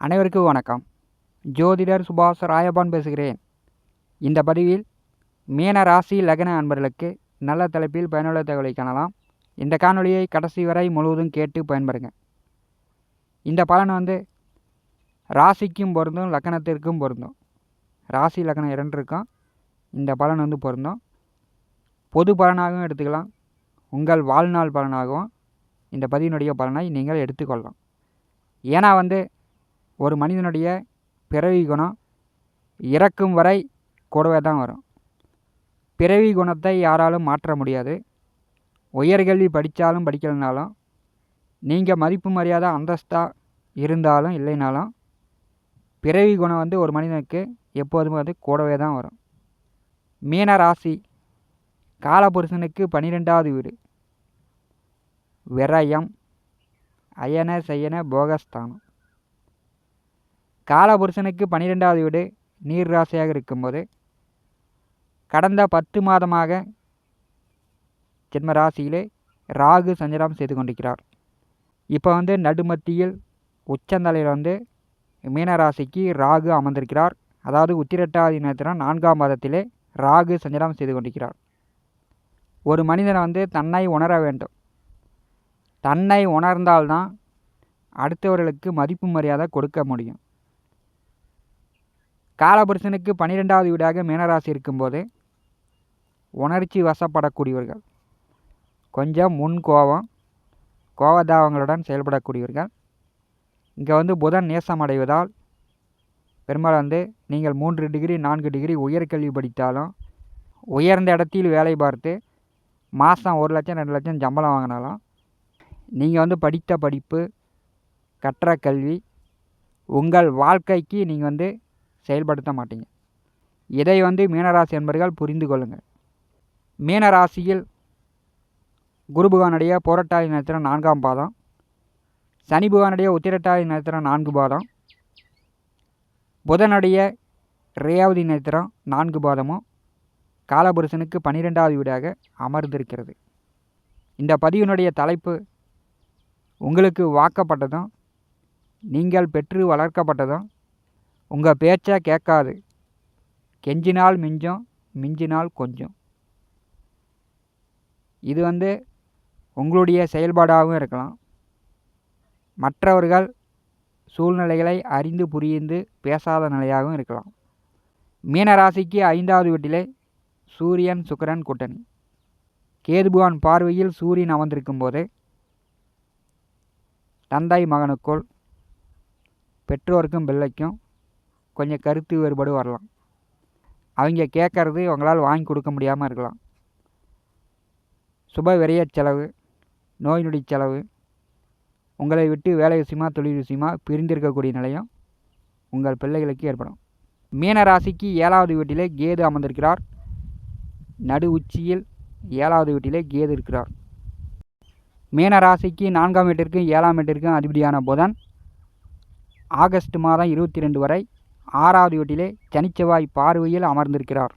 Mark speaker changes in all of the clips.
Speaker 1: அனைவருக்கும் வணக்கம். ஜோதிடர் சுபாஷ் ராயபான் பேசுகிறேன். இந்த பதிவில் மீன ராசி லக்ன அன்பர்களுக்கு நல்ல தலைப்பில் பயனுள்ள தகவலை காணலாம். இந்த காணொலியை கடைசி வரை முழுவதும் கேட்டு பயன்படுங்க இந்த பலன் வந்து ராசிக்கும் பொருந்தும் லக்கணத்திற்கும் பொருந்தும். ராசி லக்னம் இரண்டு இருக்கும் இந்த பலன் வந்து பொருந்தும். பொது பலனாகவும் எடுத்துக்கலாம். உங்கள் வாழ்நாள் பலனாகவும் இந்த பதிவினுடைய பலனை நீங்கள் எடுத்துக்கொள்ளலாம். ஏன்னா வந்து ஒரு மனிதனுடைய பிறவி குணம் இறக்கும் வரை கூடவே தான் வரும். பிறவி குணத்தை யாராலும் மாற்ற முடியாது. உயர்கல்வி படித்தாலும் படிக்கலைனாலும் நீங்கள் மதிப்பு மரியாதை அந்தஸ்தாக இருந்தாலும் இல்லைனாலும் பிறவி குணம் வந்து ஒரு மனிதனுக்கு எப்போதுமே வந்து கூடவே தான் வரும். மீன ராசி காலபுருஷனுக்கு பன்னிரெண்டாவது வீடு. விரயம் அயன செய்யன போகஸ்தானம். காலபுருஷனுக்கு பன்னிரெண்டாவது வீடு நீர் ராசியாக இருக்கும்போது கடந்த பத்து மாதமாக ஜென்ம ராசியிலே ராகு சஞ்சலம் செய்து கொண்டிருக்கிறார். இப்போ வந்து நடுமத்தியில் உச்சந்தலையில் வந்து மீனராசிக்கு ராகு அமர்ந்திருக்கிறார். அதாவது உத்திரட்டாதி நேரத்தில் நான்காம் மாதத்திலே ராகு சஞ்சலம் செய்து கொண்டிருக்கிறார். ஒரு மனிதனை வந்து தன்னை உணர வேண்டும். தன்னை உணர்ந்தால்தான் அடுத்தவர்களுக்கு மதிப்பு மரியாதை கொடுக்க முடியும். காலபுருஷனுக்கு பன்னிரெண்டாவது வீடாக மீனராசி இருக்கும்போது உணர்ச்சி வசப்படக்கூடியவர்கள் கொஞ்சம் முன் கோபம் கோபதாவங்களுடன் செயல்படக்கூடியவர்கள். இங்கே வந்து புதன் நேசம் அடைவதால் பெரும்பாலும் வந்து நீங்கள் மூன்று டிகிரி நான்கு டிகிரி உயர்கல்வி படித்தாலும் உயர்ந்த இடத்தில் வேலை பார்த்து மாதம் ஒரு லட்சம் ரெண்டு லட்சம் சம்பளம் வாங்கினாலும் நீங்கள் வந்து படித்த படிப்பு கற்ற கல்வி உங்கள் வாழ்க்கைக்கு நீங்கள் வந்து செயல்படுத்த மாட்டீங்க. இதை வந்து மீனராசி என்பர்கள் புரிந்து கொள்ளுங்கள். மீனராசியில் குரு பகவானுடைய போராட்டாதி நட்சத்திரம் நான்காம் பாதம். சனி பகவானுடைய உத்திரட்டாதி நட்சத்திரம் நான்கு பாதம். புதனுடைய ரேவதி நட்சத்திரம் நான்கு பாதமும் காலபுருஷனுக்கு பன்னிரெண்டாவது வீடாக அமர்ந்திருக்கிறது. இந்த பதிவினுடைய தலைப்பு உங்களுக்கு வாக்கப்பட்டதும் நீங்கள் பெற்று வளர்க்கப்பட்டதும் உங்கள் பேச்சை கேட்காது. கெஞ்சினால் மிஞ்சும் மிஞ்சினால் கொஞ்சம். இது வந்து உங்களுடைய செயல்பாடாகவும் இருக்கலாம். மற்றவர்கள் சூழ்நிலைகளை அறிந்து புரிந்து பேசாத நிலையாகவும் இருக்கலாம். மீனராசிக்கு ஐந்தாவது வீட்டிலே சூரியன் சுக்கரன் கூட்டணி. கேதுபுவான் பார்வையில் சூரியன் அமர்ந்திருக்கும் போது தந்தை மகனுக்குள் பெற்றோருக்கும் பிள்ளைக்கும் கொஞ்சம் கருத்து வேறுபாடு வரலாம். அவங்க கேட்குறது அவங்களால் வாங்கி கொடுக்க முடியாமல் இருக்கலாம். சுப விரைய செலவு நோய் நொடி செலவு உங்களை விட்டு வேலை விஷயமா தொழில் விஷயமா பிரிந்திருக்கக்கூடிய நிலையம் உங்கள் பிள்ளைகளுக்கு ஏற்படும். மீன ராசிக்கு ஏழாவது வீட்டிலே கேது அமர்ந்திருக்கிறார். நடு உச்சியில் ஏழாவது வீட்டிலே கேது இருக்கிறார். மீன ராசிக்கு நான்காம் வீட்டிற்கும் ஏழாம் வீட்டிற்கும் அதிபதியான புதன். ஆகஸ்ட் மாதம் இருபத்தி ரெண்டு வரை ஆறாவது வீட்டிலே சனிச்செவ்வாய் பார்வையில் அமர்ந்திருக்கிறார்.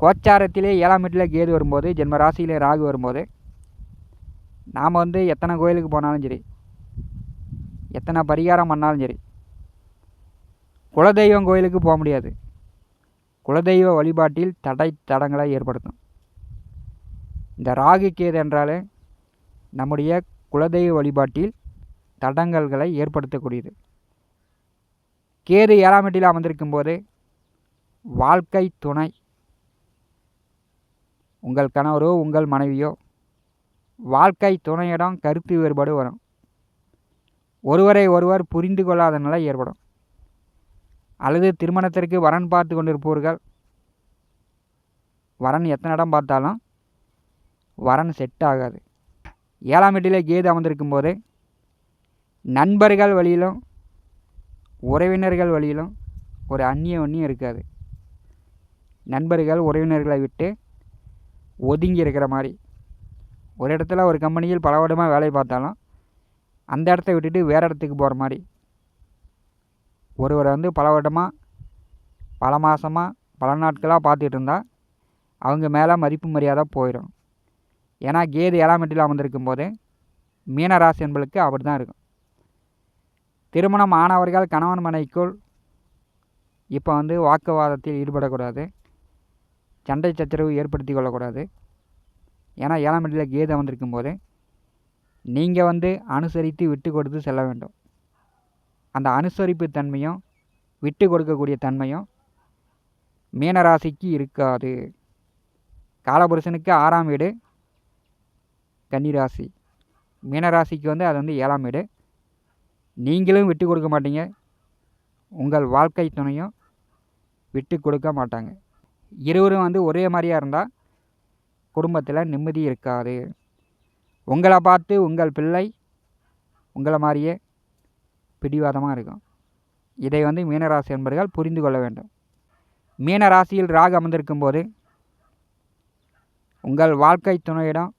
Speaker 1: கோச்சாரத்திலே ஏழாம் வீட்டில் கேது வரும்போது ஜென்ம ராசியிலே ராகு வரும்போது நாம் வந்து எத்தனை கோயிலுக்கு போனாலும் சரி எத்தனை பரிகாரம் பண்ணாலும் சரி குலதெய்வம் கோயிலுக்கு போக முடியாது. குலதெய்வ வழிபாட்டில் தடை தடங்களை ஏற்படுத்தும். இந்த ராகு கேது என்றாலே நம்முடைய குலதெய்வ வழிபாட்டில் தடங்கல்களை ஏற்படுத்தக்கூடியது. கேது ஏழாம் வீட்டில் அமர்ந்திருக்கும் போது வாழ்க்கை துணை. உங்கள் கணவரோ உங்கள் மனைவியோ வாழ்க்கை துணையிடம் கருத்து வேறுபாடு வரும். ஒருவரை ஒருவர் புரிந்து கொள்ளாத நிலை ஏற்படும். அல்லது திருமணத்திற்கு வரன் பார்த்து கொண்டிருப்பவர்கள் வரன் எத்தனை இடம் பார்த்தாலும் வரன் செட் ஆகாது. ஏழாம் வீட்டிலே கேது அமர்ந்திருக்கும் போது நண்பர்கள் வழியிலும் உறவினர்கள் வழியிலும் ஒரு அந்நிய ஒன்றியும் இருக்காது. நண்பர்கள் உறவினர்களை விட்டு ஒதுங்கி இருக்கிற மாதிரி. ஒரு இடத்துல ஒரு கம்பெனியில் பல வருடமாக வேலை பார்த்தாலும் அந்த இடத்த விட்டுட்டு வேறு இடத்துக்கு போகிற மாதிரி. ஒருவரை வந்து பல வருடமாக பல மாதமாக பல நாட்களாக பார்த்துட்டு இருந்தால் அவங்க மேலே மதிப்பு மரியாதை போயிடும். ஏன்னா கேது ஏழாம் எட்டில் அமர்ந்திருக்கும் போது மீனராசி என்பளுக்கு அப்படி தான் இருக்கும். திருமணம் ஆனவர்கள் கணவன் மனைக்குள் இப்போ வந்து வாக்குவாதத்தில் ஈடுபடக்கூடாது. சண்டை சச்சரவு ஏற்படுத்தி கொள்ளக்கூடாது. ஏன்னா ஏழாம் இடத்துல கீதை வந்திருக்கும் போது நீங்கள் வந்து அனுசரித்து விட்டு கொடுத்து செல்ல வேண்டும். அந்த அனுசரிப்பு தன்மையும் விட்டு கொடுக்கக்கூடிய தன்மையும் மீனராசிக்கு இருக்காது. காலபுருஷனுக்கு ஆறாம் வீடு கன்னிராசி மீனராசிக்கு வந்து அது வந்து ஏழாம் வீடு. நீங்களும் விட்டு கொடுக்க மாட்டீங்க. உங்கள் வாழ்க்கை துணையும் விட்டு கொடுக்க மாட்டாங்க. இருவரும் வந்து ஒரே மாதிரியாக இருந்தால் குடும்பத்தில் நிம்மதி இருக்காது. உங்களை பார்த்து உங்கள் பிள்ளை உங்களை மாதிரியே பிடிவாதமாக இருக்கும். இதை வந்து மீனராசி என்பர்கள் புரிந்து கொள்ள வேண்டும். மீனராசியில் ராகு அமர்ந்திருக்கும் போது உங்கள் வாழ்க்கை துணையிடம்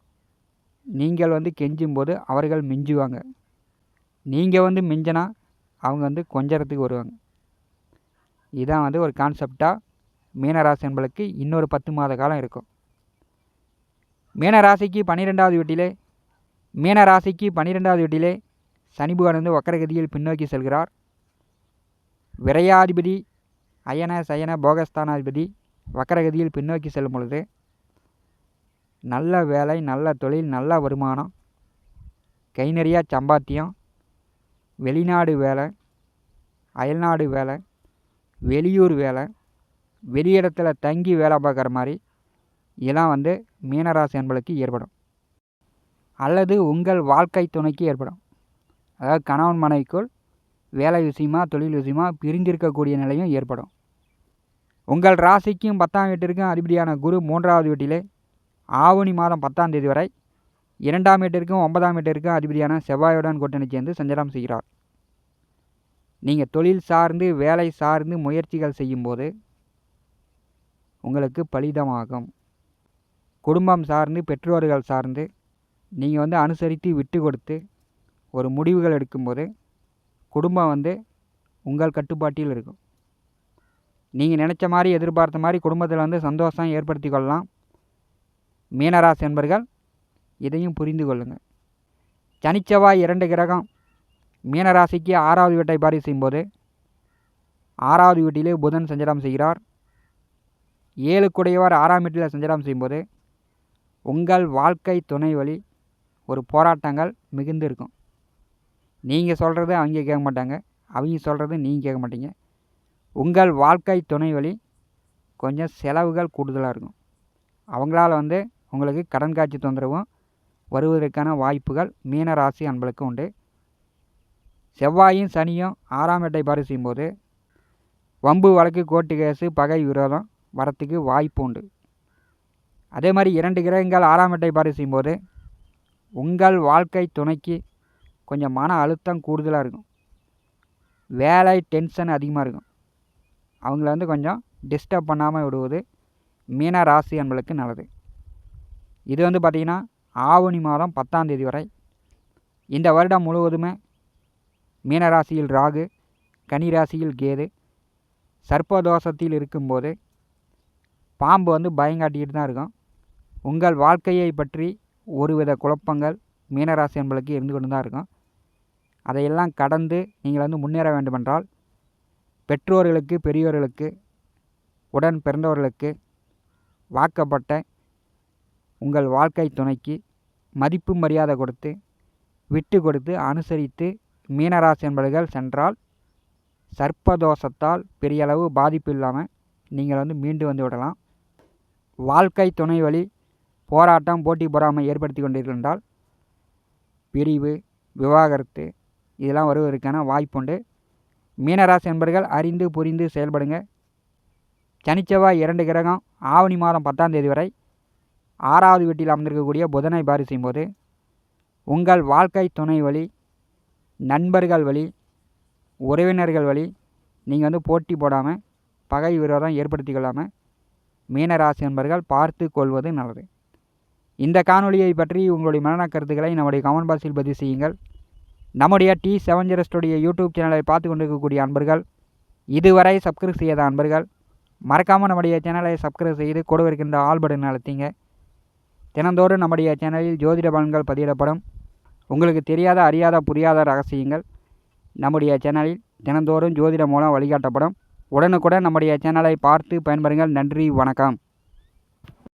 Speaker 1: நீங்கள் வந்து கெஞ்சும் போது அவர்கள் மிஞ்சுவாங்க. நீங்கள் வந்து மிஞ்சினா அவங்க வந்து கொஞ்சறதுக்கு வருவாங்க. இதான் வந்து ஒரு கான்செப்டாக மீனராசி என்பளுக்கு இன்னொரு பத்து மாத காலம் இருக்கும். மீனராசிக்கு பன்னிரெண்டாவது வீட்டிலே மீனராசிக்கு பன்னிரெண்டாவது வீட்டிலே சனி பகவான் வந்து வக்கரகதியில் பின்னோக்கி செல்கிறார். விரையாதிபதி அயன சயன போகஸ்தானாதிபதி வக்கரகதியில் பின்னோக்கி செல்லும் பொழுது நல்ல வேலை நல்ல தொழில் நல்ல வருமானம் கை நிறையா சம்பாத்தியம் வெளிநாடு வேலை அயல்நாடு வேலை வெளியூர் வேலை வெளியிடத்தில் தங்கி வேலை பார்க்குற மாதிரி இதெல்லாம் வந்து மீனராசி என்பளுக்கு ஏற்படும். அல்லது உங்கள் வாழ்க்கை துணைக்கு ஏற்படும். அதாவது கணவன் மனைவிக்குள் வேலை விஷயமா தொழில் விஷயமா பிரிஞ்சிருக்கக்கூடிய நிலையும் ஏற்படும். உங்கள் ராசிக்கும் பத்தாம் வீட்டிற்கும் அதிபதியான குரு மூன்றாவது வீட்டிலே ஆவணி மாதம் பத்தாம் தேதி வரை இரண்டாம் வீட்டிற்கும் ஒன்பதாம் வீட்டிற்கும் அதிபதியான செவ்வாயுடன் கூட்டணி சேர்ந்து சஞ்சலம் செய்கிறார். நீங்கள் தொழில் சார்ந்து வேலை சார்ந்து முயற்சிகள் செய்யும்போது உங்களுக்கு பலிதமாகும். குடும்பம் சார்ந்து பெற்றோர்கள் சார்ந்து நீங்கள் வந்து அனுசரித்து விட்டு கொடுத்து ஒரு முடிவுகள் எடுக்கும்போது குடும்பம் வந்து உங்கள் கட்டுப்பாட்டில் இருக்கும். நீங்கள் நினச்ச மாதிரி எதிர்பார்த்த மாதிரி குடும்பத்தில் வந்து சந்தோஷம் ஏற்படுத்தி கொள்ளலாம். மீனராசி என்பர்கள் இதையும் புரிந்து கொள்ளுங்கள். சனிச்செவ்வாய் இரண்டு கிரகம். மீனராசிக்கு ஆறாவது வீட்டை பாரி செய்யும்போது ஆறாவது வீட்டிலே புதன் சஞ்சாரம் செய்கிறார். ஏழுக்குடையவர் ஆறாம் வீட்டில் சஞ்சாரம் செய்யும்போது உங்கள் வாழ்க்கை துணை வழி ஒரு போராட்டங்கள் மிகுந்து இருக்கும். நீங்கள் சொல்கிறது அவங்க கேட்க மாட்டாங்க. அவங்க சொல்கிறது நீங்கள் கேட்க மாட்டீங்க. உங்கள் வாழ்க்கை துணை வழி கொஞ்சம் செலவுகள் கூடுதலாக இருக்கும். அவங்களால வந்து உங்களுக்கு கடன் காட்சி தொந்தரவும். வருவதற்கான வாய்ப்புகள் மீனராசி அன்பளுக்கு உண்டு. செவ்வாயும் சனியும் ஆறாம் வீட்டை பாரு செய்யும்போது வம்பு வழக்கு கோர்ட்டு கேஸு பகை விரோதம் வரத்துக்கு வாய்ப்பு உண்டு. அதே மாதிரி இரண்டு கிரகங்கள் ஆறாம் வீட்டை பாரு செய்யும்போது உங்கள் வாழ்க்கை துணைக்கு கொஞ்சம் மன அழுத்தம் கூடுதலாக இருக்கும். வேலை டென்ஷன் அதிகமாக இருக்கும். அவங்கள வந்து கொஞ்சம் டிஸ்டர்ப் பண்ணாமல் விடுவது மீன ராசி என்பளுக்கு நல்லது. இது வந்து பார்த்திங்கன்னா ஆவணி மாதம் பத்தாம் தேதி வரை. இந்த வருடம் முழுவதுமே மீனராசியில் ராகு கன்னிராசியில் கேது சர்ப்பதோஷத்தில் இருக்கும்போது பாம்பு வந்து பயங்காட்டிக்கிட்டு தான் இருக்கும். உங்கள் வாழ்க்கையை பற்றி ஒருவித குழப்பங்கள் மீனராசி என்பளுக்கு இருந்து கொண்டு தான் இருக்கும். அதையெல்லாம் கடந்து நீங்கள் வந்து முன்னேற வேண்டுமென்றால் பெற்றோர்களுக்கு பெரியோர்களுக்கு உடன் பிறந்தவர்களுக்கு வாக்கப்பட்ட உங்கள் வாழ்க்கை துணைக்கு மதிப்பு மரியாதை கொடுத்து விட்டு கொடுத்து அனுசரித்து மீனராசி என்பவர்கள் சென்றால் சர்ப்பதோஷத்தால் பெரியளவு பாதிப்பு இல்லாமல் நீங்கள் வந்து மீண்டு வந்து விடலாம். வாழ்க்கை துணை வழி போராட்டம் போட்டி பொறாமை ஏற்படுத்தி கொண்டிருக்கின்றால் பிரிவு விவாகரத்து இதெல்லாம் வருவதற்கான வாய்ப்புண்டு மீனராசி என்பர்கள் அறிந்து புரிந்து செயல்படுங்க. சனிச்செவ்வாய் இரண்டு கிரகம் ஆவணி மாதம் பத்தாம் தேதி வரை ஆறாவது வீட்டில் அமர்ந்திருக்கக்கூடிய புதனை பாரி செய்யும்போது உங்கள் வாழ்க்கை துணை வழி நண்பர்கள் வழி உறவினர்கள் வழி நீங்கள் வந்து போட்டி போடாமல் பகை விரோதம் ஏற்படுத்தி கொள்ளாமல் மீனராசி நண்பர்கள் பார்த்து கொள்வது நல்லது. இந்த காணொலியை பற்றி உங்களுடைய மரண கருத்துக்களை நம்முடைய கமெண்ட் பாக்ஸில் பதிவு செய்யுங்கள். நம்முடைய T seven zero studio YouTube சேனலை பார்த்து கொண்டிருக்கக்கூடிய அன்பர்கள் இதுவரை சப்ஸ்கிரைப் செய்யாத அன்பர்கள் மறக்காமல் நம்முடைய சேனலை சப்ஸ்கிரைப் செய்து கொடுவிருக்கின்ற இருக்கின்ற ஆல் பட்டன் அழுத்திங்க. தினந்தோறும் நம்முடைய சேனலில் ஜோதிட பலன்கள் பதிவிடப்படும். உங்களுக்கு தெரியாத அறியாத புரியாத ரகசியங்கள் நம்முடைய சேனலில் தினந்தோறும் ஜோதிடம் மூலம் வழிகாட்டப்படும். உடனுக்குடன் நம்முடைய சேனலை பார்த்து பயன்பெறுங்கள். நன்றி வணக்கம்.